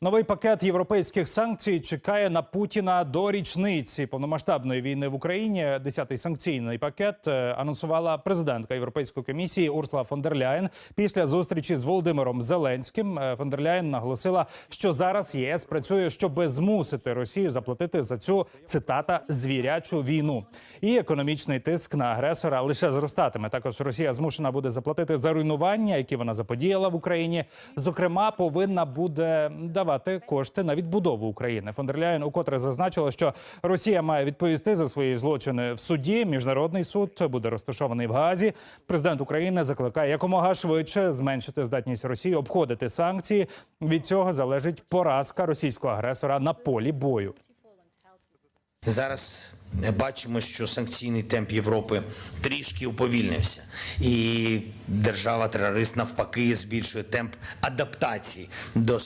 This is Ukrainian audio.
Новий пакет європейських санкцій чекає на Путіна до річниці повномасштабної війни в Україні. Десятий санкційний пакет е, анонсувала президентка Європейської комісії Урсула фон дер Ляєн після зустрічі з Володимиром Зеленським. Е, Фон дер Ляєн наголосила, що зараз ЄС працює, щоб змусити Росію заплатити за цю цитата звірячу війну. І економічний тиск на агресора лише зростатиме. Також Росія змушена буде заплатити за руйнування, які вона заподіяла в Україні. Зокрема, повинна буде давати кошти на відбудову України. Фон дер Ляєн укотре зазначила, що Росія має відповісти за свої злочини в суді. Міжнародний суд буде розташований в Гаазі. Президент України закликає якомога швидше зменшити здатність Росії обходити санкції. Від цього залежить поразка російського агресора на полі бою. Зараз бачимо, що санкційний темп Європи трішки уповільнився, і держава-терорист навпаки збільшує темп адаптації до